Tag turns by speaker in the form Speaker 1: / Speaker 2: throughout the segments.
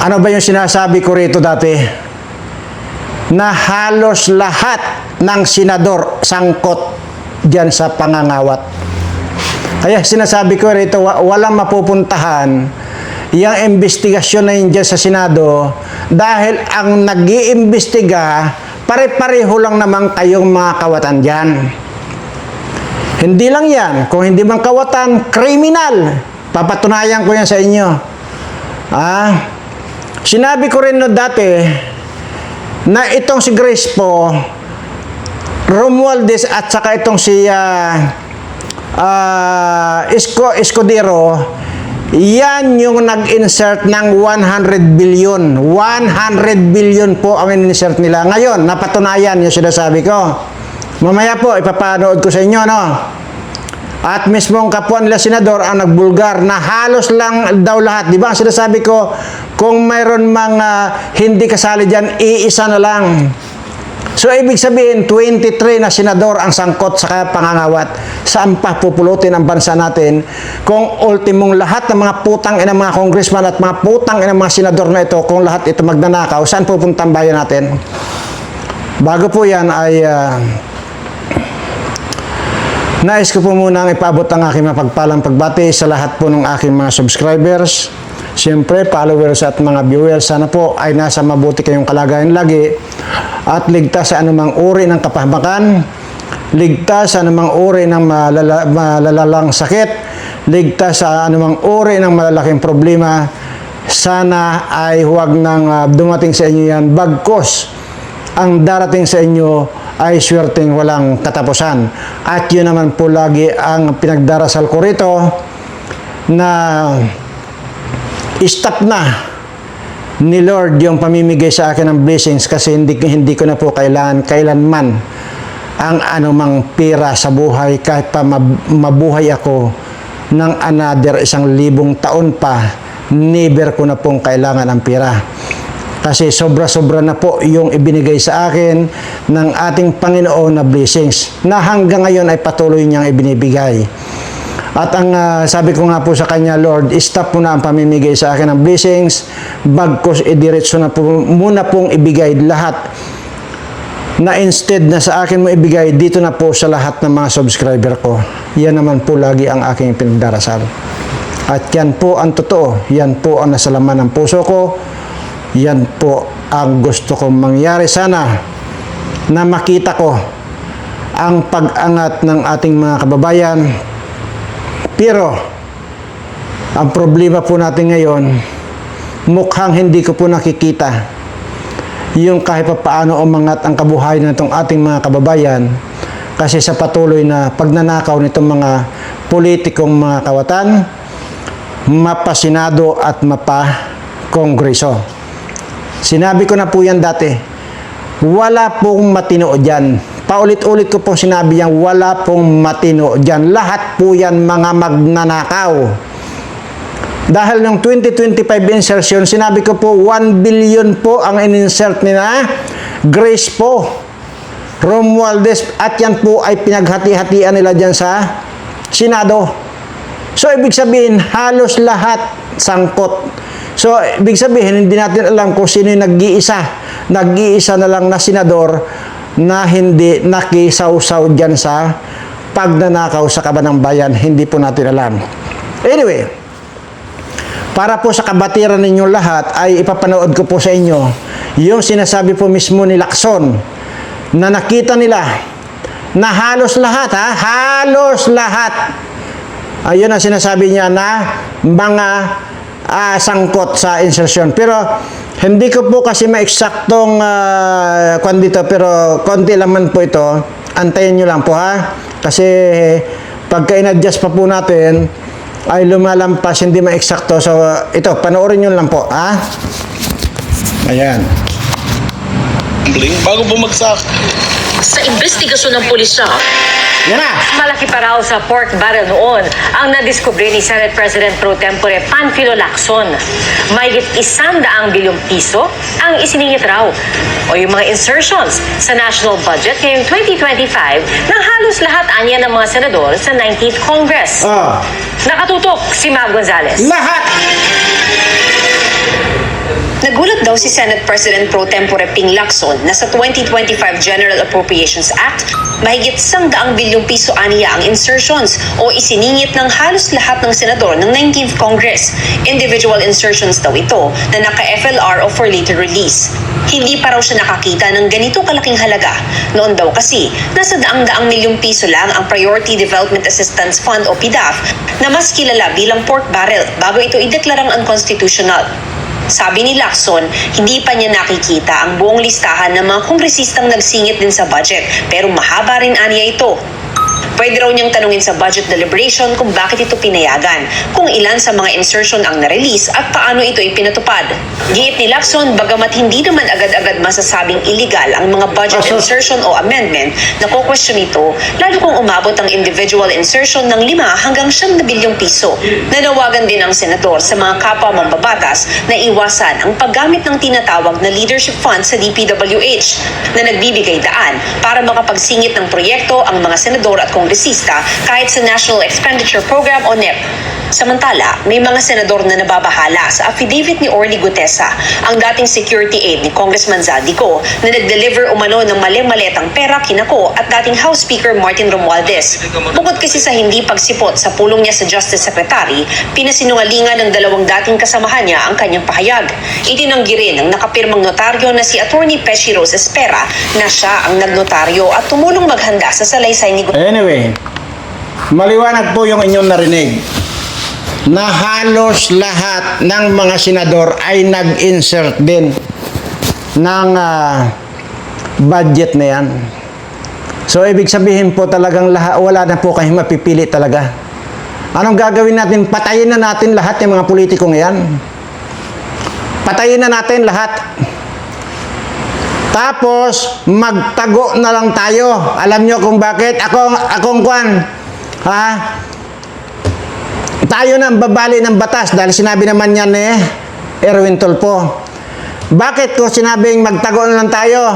Speaker 1: Ano ba yung sinasabi ko rito dati? Na halos lahat ng senador sangkot dyan sa pangangawat. Kaya sinasabi ko rito, wa- walang mapupuntahan yung investigasyon na yun sa Senado dahil ang nag iimbestiga pare-pareho lang naman kayong mga kawatan dyan. Hindi lang yan. Kung hindi man kawatan, kriminal. Papatunayan ko yan sa inyo. Ah, sinabi ko rin no dati na itong si Grace po, Romualdez at saka itong si ah, ah, Esco, Escudero, yan yung nag-insert ng 100 billion. 100 billion po ang in-insert nila. Ngayon, napatunayan yung sinasabi ko. Mamaya po, ipapanood ko sa inyo, no? At mismong kapwa nila senador ang nagbulgar na halos lang daw lahat. Di ba? Ang sinasabi ko, kung mayroon mga hindi kasali dyan, iisa na lang. So, ibig sabihin, 23 na senador ang sangkot sa pangangawat. Saan pa pupulutin ang bansa natin kung ultimong lahat ng mga putang ina mga congressman at mga putang ina mga senador na ito, kung lahat ito magnanakaw, saan pupunta ang bayan natin? Bago po yan ay ah, Nais ko po muna ang ipabot ang aking mapagpalang pagbati sa lahat po ng aking mga subscribers. Siyempre, followers at mga viewers, sana po ay nasa mabuti kayong kalagayan lagi at ligtas sa anumang uri ng kapahamakan, ligtas sa anumang uri ng malala, malalalang sakit, ligtas sa anumang uri ng malalaking problema. Sana ay huwag nang ah, dumating sa inyo yan bagkos ang darating sa inyo ay swerteng walang katapusan. At yun naman po lagi ang pinagdarasal ko rito na stop na ni Lord yung pamimigay sa akin ng blessings kasi hindi, hindi ko na po kailangan kailanman ang anumang pera sa buhay kahit pa mab- mabuhay ako ng another isang libong taon pa never ko na pong kailangan ang pera kasi sobra-sobra na po yung ibinigay sa akin ng ating Panginoon na blessings na hanggang ngayon ay patuloy niyang ibinibigay. At ang ah, sabi ko nga po sa kanya, Lord, stop mo na ang pamimigay sa akin ng blessings, bagkos idiretso na po, muna pong ibigay lahat na instead na sa akin mo ibigay dito na po sa lahat ng mga subscriber ko. Yan naman po lagi ang aking pinagdarasal. At yan po ang totoo. Yan po ang nasa laman ng puso ko. Yan po ang gusto kong mangyari sana na makita ko ang pag-angat ng ating mga kababayan. Pero ang problema po natin ngayon, mukhang hindi ko po nakikita yung kahit pa paano umangat ang kabuhayan ng ating mga kababayan kasi sa patuloy na pagnanakaw nitong mga politikong mga kawatan, mapasinado at mapa-kongreso. Sinabi ko na po yan dati, wala pong matino dyan. Paulit-ulit ko pong sinabi yan, wala pong matino dyan. Lahat po yan mga magnanakaw. Dahil ng 2025 insertion, sinabi ko po 1 billion po ang in-insert nila. Grace po. Romualdez at yan po ay pinaghati-hatian nila dyan sa Senado. So, ibig sabihin, halos lahat sangkot. So, ibig sabihin, hindi natin alam kung sino yung nag-iisa. Nag-iisa na lang na senador na hindi nakisaw-saw dyan sa pagnanakaw sa kabanang bayan. Hindi po natin alam. Anyway, para po sa kabatiran ninyo lahat ay ipapanood ko po sa inyo yung sinasabi po mismo ni Lacson na nakita nila na halos lahat ha, halos lahat ayun ang sinasabi niya na mga ah, sangkot sa insertion. Pero hindi ko po kasi maeksaktong uh, kwan dito pero konti lang man po ito. Antayin nyo lang po ha. Kasi pagka in-adjust pa po natin ay lumalampas hindi maeksakto. So ito, panoorin nyo lang po ha. Ayan.
Speaker 2: bago bumagsak.
Speaker 3: Sa investigasyon ng pulisya,
Speaker 1: Yan na.
Speaker 4: Malaki pa raw sa pork barrel noon ang nadiskubre ni Senate President Pro Tempore Panfilo Lacson. Mahigit isang daang bilyong piso ang isiningit raw o yung mga insertions sa national budget ngayong 2025 ng halos lahat anya ng mga senador sa 19th Congress.
Speaker 1: Oh,
Speaker 4: Nakatutok si Mag Gonzales.
Speaker 1: lahat.
Speaker 5: Nagulat daw si Senate President Pro Tempore Ping Lacson na sa 2025 General Appropriations Act, mahigit sang daang bilyong piso aniya ang insertions o isiningit ng halos lahat ng senador ng 19th Congress. Individual insertions daw ito na naka-FLR o for later release. Hindi pa raw siya nakakita ng ganito kalaking halaga. Noon daw kasi, nasa daang-daang milyong piso lang ang Priority Development Assistance Fund o PDAF na mas kilala bilang pork barrel bago ito ideklarang unconstitutional. Sabi ni Lacson, hindi pa niya nakikita ang buong listahan ng mga kongresistang nagsingit din sa budget pero mahaba rin aniya ito. Pwede raw niyang tanungin sa budget deliberation kung bakit ito pinayagan, kung ilan sa mga insertion ang na-release at paano ito ipinatupad. Giit ni Lacson, bagamat hindi naman agad-agad masasabing illegal ang mga budget
Speaker 1: Aso-
Speaker 5: insertion o amendment, na-question ito, lalo kung umabot ang individual insertion ng 5 hanggang 7 na bilyong piso. Nanawagan din ang senador sa mga kapwa mambabatas na iwasan ang paggamit ng tinatawag na leadership fund sa DPWH na nagbibigay daan para makapagsingit ng proyekto ang mga senador at kongresista kahit sa National Expenditure Program o NEP. Samantala, may mga senador na nababahala sa affidavit ni Orly Gutesa, ang dating security aide ni Congressman Zaldico na nag-deliver umano ng mali-maletang pera kinako at dating House Speaker Martin Romualdez. Bukod kasi sa hindi pagsipot sa pulong niya sa Justice Secretary, pinasinungalingan ng dalawang dating kasamahan niya ang kanyang pahayag. Itinanggi rin ng nakapirmang notaryo na si Attorney Pesci Rose Espera na siya ang nagnotaryo at tumulong maghanda sa salaysay ni Gutesa.
Speaker 1: Anyway, maliwanag po yung inyong narinig na halos lahat ng mga senador ay nag-insert din ng ah, budget na yan. So, ibig sabihin po talagang lahat, wala na po kayong mapipili talaga. Anong gagawin natin? Patayin na natin lahat ng mga politikong yan. Patayin na natin lahat. Tapos, magtago na lang tayo. Alam nyo kung bakit? Ako, akong kwan. Ha? Tayo na babali ng batas dahil sinabi naman yan eh, Erwin Tulpo. Bakit ko sinabing magtago na lang tayo?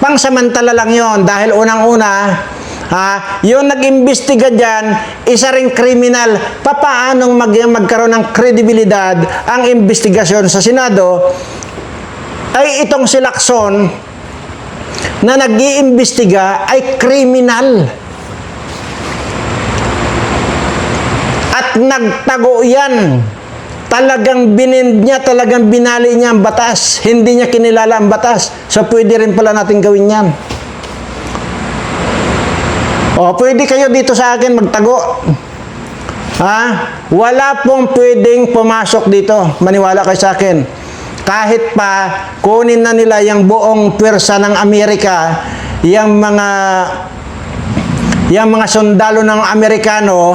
Speaker 1: Pangsamantala lang yon dahil unang-una, ha, yung nag-imbestiga dyan, isa ring kriminal. Papaanong mag magkaroon ng kredibilidad ang investigasyon sa Senado ay itong si Lacson na nag-iimbestiga ay kriminal. At nagtago yan. Talagang binind niya, talagang binali niya ang batas. Hindi niya kinilala ang batas. So pwede rin pala natin gawin yan. O, pwede kayo dito sa akin magtago. Ha? Wala pong pwedeng pumasok dito. Maniwala kayo sa akin. Kahit pa kunin na nila yung buong pwersa ng Amerika, yung mga yung mga sundalo ng Amerikano,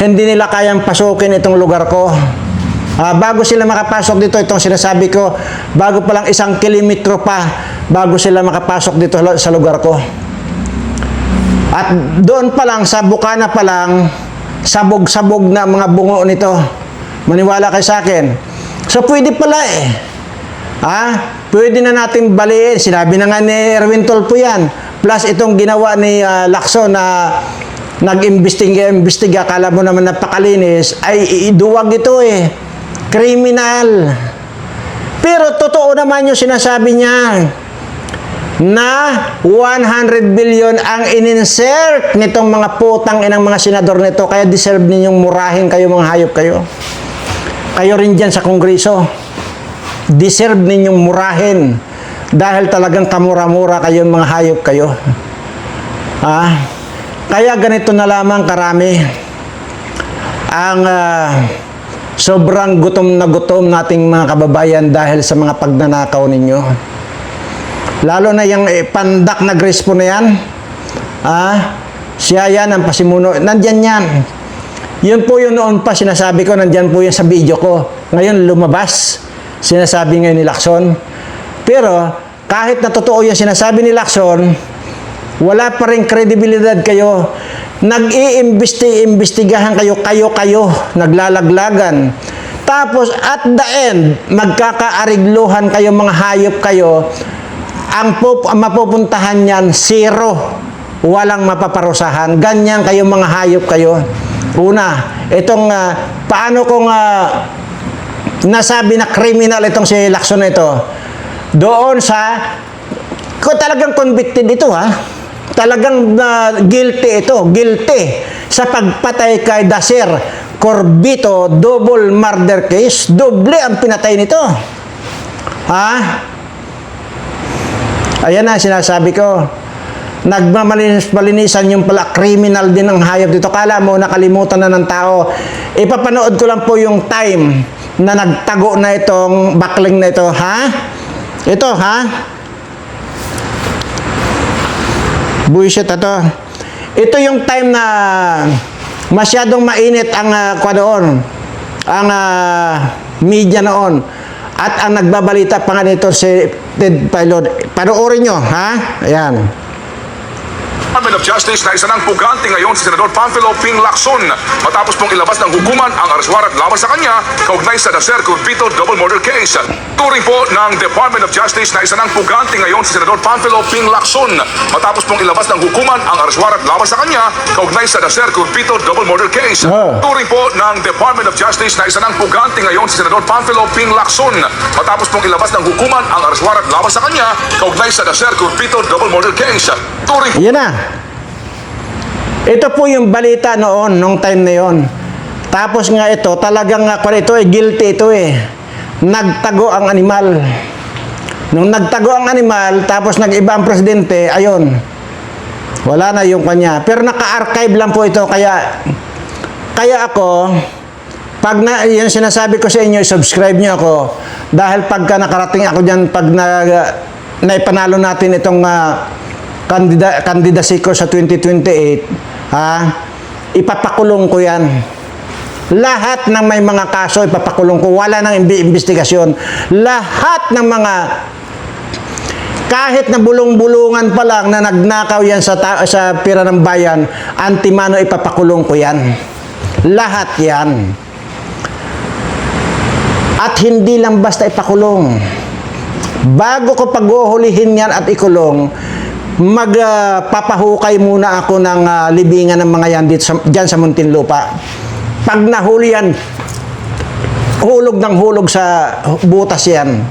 Speaker 1: hindi nila kayang pasukin itong lugar ko. Ah, bago sila makapasok dito, itong sinasabi ko, bago pa lang isang kilometro pa, bago sila makapasok dito sa lugar ko. At doon pa lang, sa Bukana pa lang, sabog-sabog na mga bungo nito. Maniwala kayo sa akin. So, pwede pala eh. Ha? Pwede na natin baliin. Sinabi na nga ni Erwin Tolpo yan. Plus, itong ginawa ni ah, Lacson na nag-imbestiga, kala mo naman napakalinis, ay iduwag ito eh. Criminal. Pero totoo naman yung sinasabi niya na 100 billion ang ininsert nitong mga putang inang mga senador nito kaya deserve ninyong murahin kayo mga hayop kayo. Kayo rin dyan sa kongreso. Deserve ninyong murahin dahil talagang kamura-mura kayo mga hayop kayo. Ah, kaya ganito na lamang karami ang ah, sobrang gutom na gutom nating mga kababayan dahil sa mga pagnanakaw ninyo. Lalo na yung eh, pandak na Grespo na yan. Ah, siya yan ang pasimuno. Nandyan yan. Yun po yun noon pa sinasabi ko, nandyan po yan sa video ko. Ngayon lumabas. Sinasabi ngayon ni Lacson. Pero kahit na totoo yung sinasabi ni Lacson, wala pa rin kredibilidad kayo. Nag-iimbestigahan kayo, kayo-kayo, naglalaglagan. Tapos at the end, magkakaarigluhan kayo, mga hayop kayo, ang, pup- ang mapupuntahan niyan, zero. Walang mapaparusahan. Ganyan kayo mga hayop kayo. Una, itong ah, paano kung ah, nasabi na criminal itong si Lacson na ito, doon sa, kung talagang convicted ito ha, talagang na guilty ito, guilty sa pagpatay kay Daser Corbito double murder case, doble ang pinatay nito. Ha? Ayan na, sinasabi ko. Nagmamalinis-malinisan yung pala, criminal din ang hayop dito. Kala mo, nakalimutan na ng tao. Ipapanood ko lang po yung time na nagtago na itong bakling na ito. Ha? Ito, ha? Buisit ito. Ito yung time na masyadong mainit ang uh, kwa doon. Ang ah, media noon. At ang nagbabalita pa nga nito si Ted Pilot. Panoorin nyo, ha? Ayan.
Speaker 6: Department of Justice na isa ng pugante ngayon si Senador Panfilo Ping Lacson matapos pong ilabas ng hukuman ang areswarat laban sa kanya kaugnay sa Dacer Culpito double murder case. Turing po ng Department of Justice na isa ng pugante ngayon si Senador Panfilo Ping Lacson matapos pong ilabas ng hukuman ang areswarat laban sa kanya kaugnay sa Dacer Culpito double murder case.
Speaker 1: Ah.
Speaker 6: Turing po ng Department of Justice na isa ng pugante ngayon si Senador Panfilo Ping Lacson matapos pong ilabas ng hukuman ang areswarat laban sa kanya kaugnay sa Dacer Culpito double murder case. Turing
Speaker 1: Yan na. Ito po yung balita noon, nung time na yon. Tapos nga ito, talagang nga ito eh, guilty ito eh. Nagtago ang animal. Nung nagtago ang animal, tapos nag-iba ang presidente, ayun. Wala na yung kanya. Pero naka-archive lang po ito, kaya kaya ako, pag na, yung sinasabi ko sa inyo, subscribe nyo ako. Dahil pagka nakarating ako dyan, pag na, naipanalo natin itong uh, kandida, candidacy ko sa 2028, ha, ipapakulong ko yan. Lahat ng may mga kaso, ipapakulong ko. Wala nang imbi- investigasyon. Lahat ng mga kahit na bulong-bulungan pa lang na nagnakaw yan sa, sa pira ng bayan, antimano ipapakulong ko yan. Lahat yan. At hindi lang basta ipakulong. Bago ko paghuhulihin yan at ikulong, magpapahukay muna ako ng ah, libingan ng mga yan dito sa, dyan sa Muntinlupa. Pag nahuli yan, hulog ng hulog sa butas yan.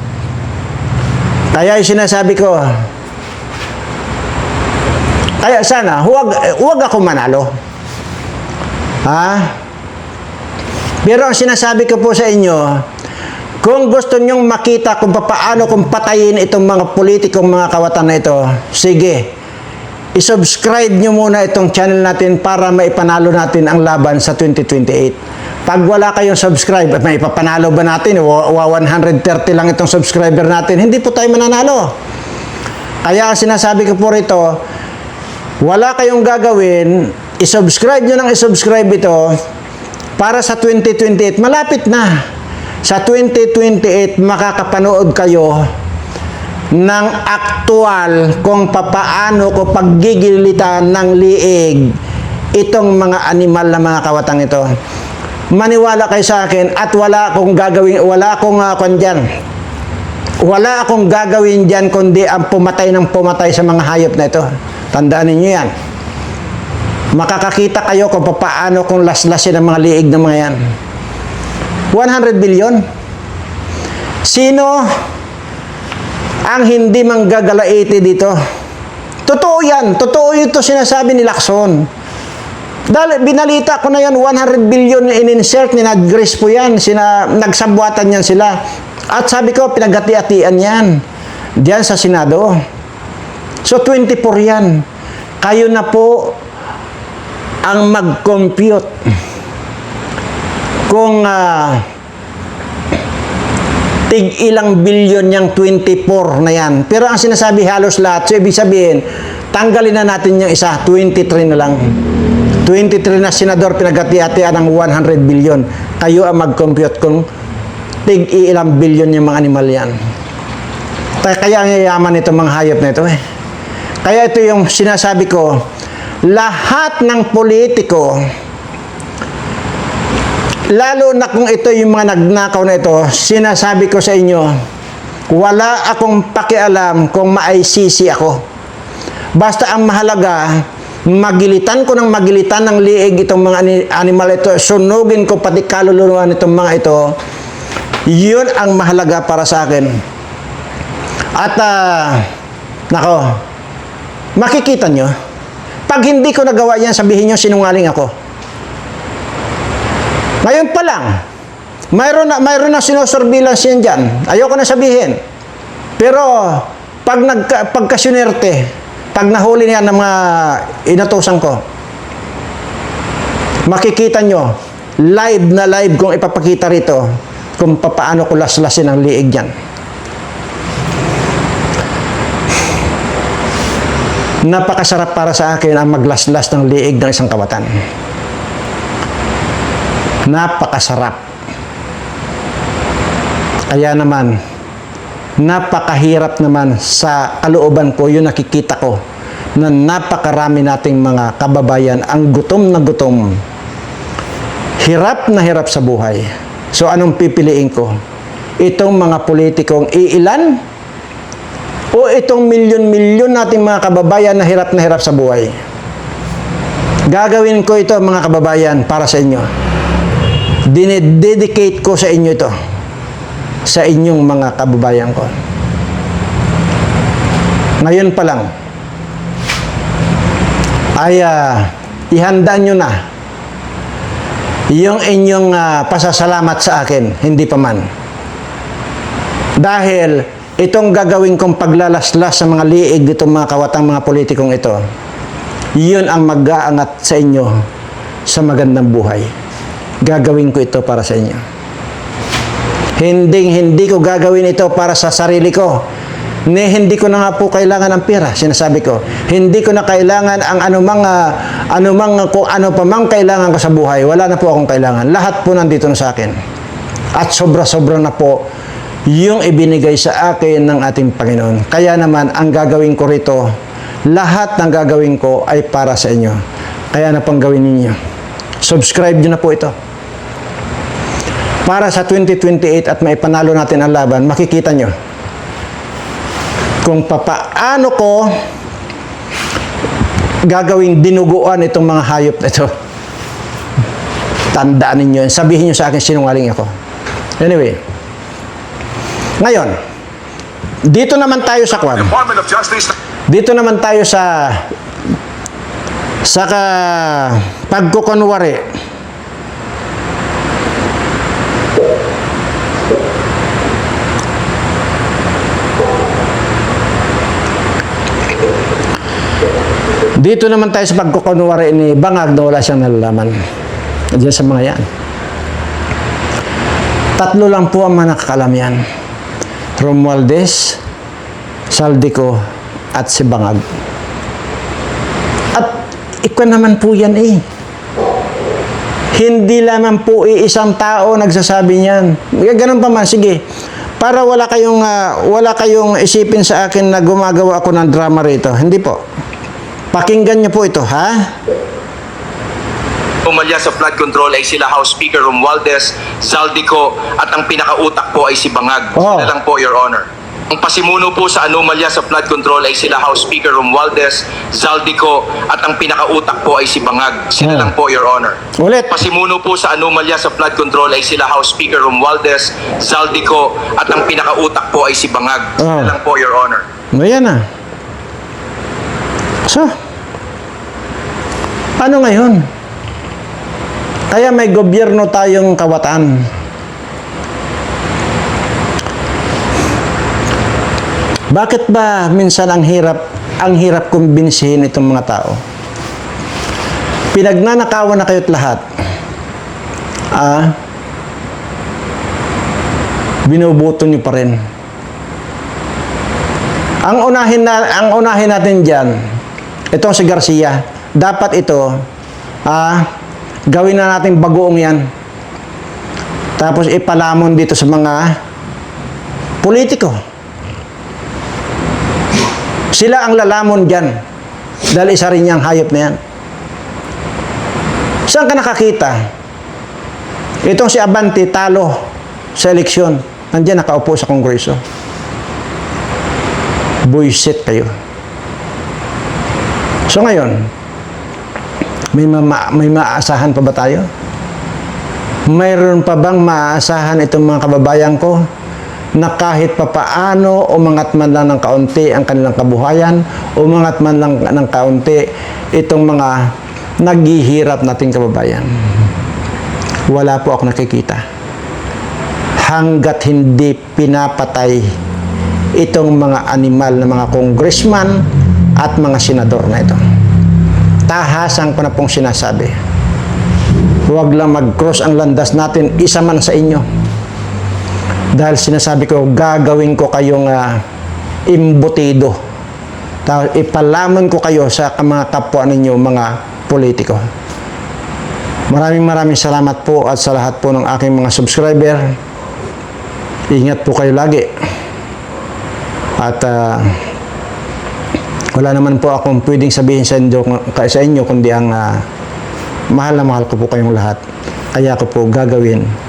Speaker 1: Kaya yung sinasabi ko, kaya sana, huwag, huwag ako manalo. Ha? Pero ang sinasabi ko po sa inyo, kung gusto nyong makita kung paano kung patayin itong mga politikong mga kawatan na ito, sige, isubscribe nyo muna itong channel natin para maipanalo natin ang laban sa 2028. Pag wala kayong subscribe, may ipapanalo ba natin? Wa 130 lang itong subscriber natin. Hindi po tayo mananalo. Kaya sinasabi ko po rito, wala kayong gagawin, isubscribe nyo nang isubscribe ito para sa 2028. Malapit na. Sa 2028, makakapanood kayo ng aktual kung papaano ko paggigilitan ng liig itong mga animal na mga kawatang ito. Maniwala kayo sa akin at wala akong gagawin, wala akong uh, dyan. Wala akong gagawin dyan kundi ang pumatay ng pumatay sa mga hayop na ito. Tandaan ninyo yan. Makakakita kayo kung paano kung laslasin ang mga liig ng mga yan. 100 billion. Sino ang hindi manggagalaiti dito? Totoo yan. Totoo ito sinasabi ni Lacson. Dahil binalita ko na yan, 100 billion in-insert ni Nadgris po yan. Sina, nagsabwatan yan sila. At sabi ko, pinagati-atian yan. Diyan sa Senado. So, 24 yan. Kayo na po ang mag-compute kung ah, tig ilang bilyon yung 24 na yan. Pero ang sinasabi halos lahat, so ibig sabihin, tanggalin na natin yung isa, 23 na lang. 23 na senador pinagati-atian ng 100 billion. Kayo ang mag-compute kung tig ilang bilyon yung mga animal yan. Kaya, kaya ang yayaman itong mga hayop na ito eh. Kaya ito yung sinasabi ko, lahat ng politiko, lalo na kung ito yung mga nagnakaw na ito, sinasabi ko sa inyo, wala akong pakialam kung ma-ICC ako. Basta ang mahalaga, magilitan ko ng magilitan ng liig itong mga ani- animal ito, sunugin ko pati kaluluwa nitong mga ito, Yun ang mahalaga para sa akin. At, ah, nako, makikita nyo, pag hindi ko nagawa yan, sabihin nyo sinungaling ako. Ngayon pa lang, mayroon na, mayroon na sinosurveillance yan dyan. Ayoko na sabihin. Pero, pag nagka, pagkasyunerte, pag nahuli niya ng mga inutusan ko, makikita nyo, live na live kung ipapakita rito kung papaano ko laslasin ang liig dyan. Napakasarap para sa akin ang maglaslas ng liig ng isang kawatan. Napakasarap. Kaya naman, napakahirap naman sa kalooban ko yung nakikita ko na napakarami nating mga kababayan ang gutom na gutom. Hirap na hirap sa buhay. So anong pipiliin ko? Itong mga politikong iilan o itong milyon-milyon nating mga kababayan na hirap na hirap sa buhay? Gagawin ko ito mga kababayan para sa inyo. Dinededicate ko sa inyo ito sa inyong mga kababayan ko. Ngayon pa lang, ay ah, ihanda nyo na yung inyong ah, pasasalamat sa akin, hindi pa man. Dahil itong gagawin kong paglalaslas sa mga liig ditong mga kawatang mga politikong ito, yun ang mag-aangat sa inyo sa magandang buhay. Gagawin ko ito para sa inyo. Hindi hindi ko gagawin ito para sa sarili ko. Ni hindi ko na nga po kailangan ng pera, sinasabi ko. Hindi ko na kailangan ang anumang ah, anumang kung ano pa mang kailangan ko sa buhay. Wala na po akong kailangan. Lahat po nandito na sa akin. At sobra-sobra na po yung ibinigay sa akin ng ating Panginoon. Kaya naman ang gagawin ko rito, lahat ng gagawin ko ay para sa inyo. Kaya na pang gawin ninyo. Subscribe nyo na po ito para sa 2028 at maipanalo natin ang laban, makikita nyo kung papaano ko gagawing dinuguan itong mga hayop na ito. Tandaan ninyo, yun. sabihin nyo sa akin sinungaling ako. Anyway, ngayon, dito naman tayo sa kwan. Dito naman tayo sa sa ka, pagkukunwari. Dito naman tayo sa pagkukunwari ni Bangag na wala siyang nalalaman. Diyan sa mga yan. Tatlo lang po ang mga nakakalam yan. Romualdez, Saldico, at si Bangag. At ikaw naman po yan eh. Hindi lamang po isang tao nagsasabi niyan. Ganun pa man, sige. Para wala kayong ah, wala kayong isipin sa akin na gumagawa ako ng drama rito. Hindi po. Pakinggan niyo po ito, ha?
Speaker 7: Pumalya sa flood control ay sila House Speaker Romualdez, Zaldico at ang pinakautak po ay si Bangag.
Speaker 1: Oh.
Speaker 7: Sila lang po, Your Honor. Ang pasimuno po sa anomalya sa flood control ay sila House Speaker Romualdez, Zaldico at ang pinakautak po ay si Bangag. Sila
Speaker 1: Oh.
Speaker 7: lang po, Your Honor.
Speaker 1: Ulit.
Speaker 7: Pasimuno po sa anomalya sa flood control ay sila House Speaker Romualdez, Zaldico at ang pinakautak po ay si Bangag. Sila
Speaker 1: Oh.
Speaker 7: lang po, Your Honor.
Speaker 1: Ayan na. So, ano ngayon? Kaya may gobyerno tayong kawatan. Bakit ba minsan ang hirap ang hirap kumbinsihin itong mga tao? Pinagnanakawan na kayo't lahat. Ah, binubuto niyo pa rin. Ang unahin na ang unahin natin diyan, itong si Garcia, dapat ito ah gawin na natin bagoong 'yan. Tapos ipalamon dito sa mga politiko. Sila ang lalamon diyan. Dahil isa rin niyang hayop na yan. Saan ka nakakita? Itong si Abante talo sa eleksyon. Nandiyan nakaupo sa kongreso buisit kayo. So ngayon, may, mama, may maaasahan pa ba tayo? mayroon pa bang maaasahan itong mga kababayan ko na kahit papaano umangat man lang ng kaunti ang kanilang kabuhayan, umangat man lang ng kaunti itong mga naghihirap nating kababayan. Wala po ako nakikita. Hanggat hindi pinapatay itong mga animal na mga congressman at mga senador na ito. Tahasan ko na pong sinasabi. Huwag lang mag-cross ang landas natin, isa man sa inyo. Dahil sinasabi ko, gagawin ko kayong uh, imbutido. Tapos ipalamon ko kayo sa mga kapwa ninyo, mga politiko. Maraming maraming salamat po at sa lahat po ng aking mga subscriber. Ingat po kayo lagi. At ah, wala naman po akong pwedeng sabihin sa inyo, sa inyo kundi ang ah, mahal na mahal ko po kayong lahat. Kaya ko po gagawin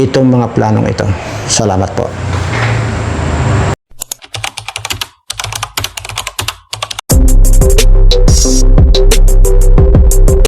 Speaker 1: itong mga planong ito. Salamat po.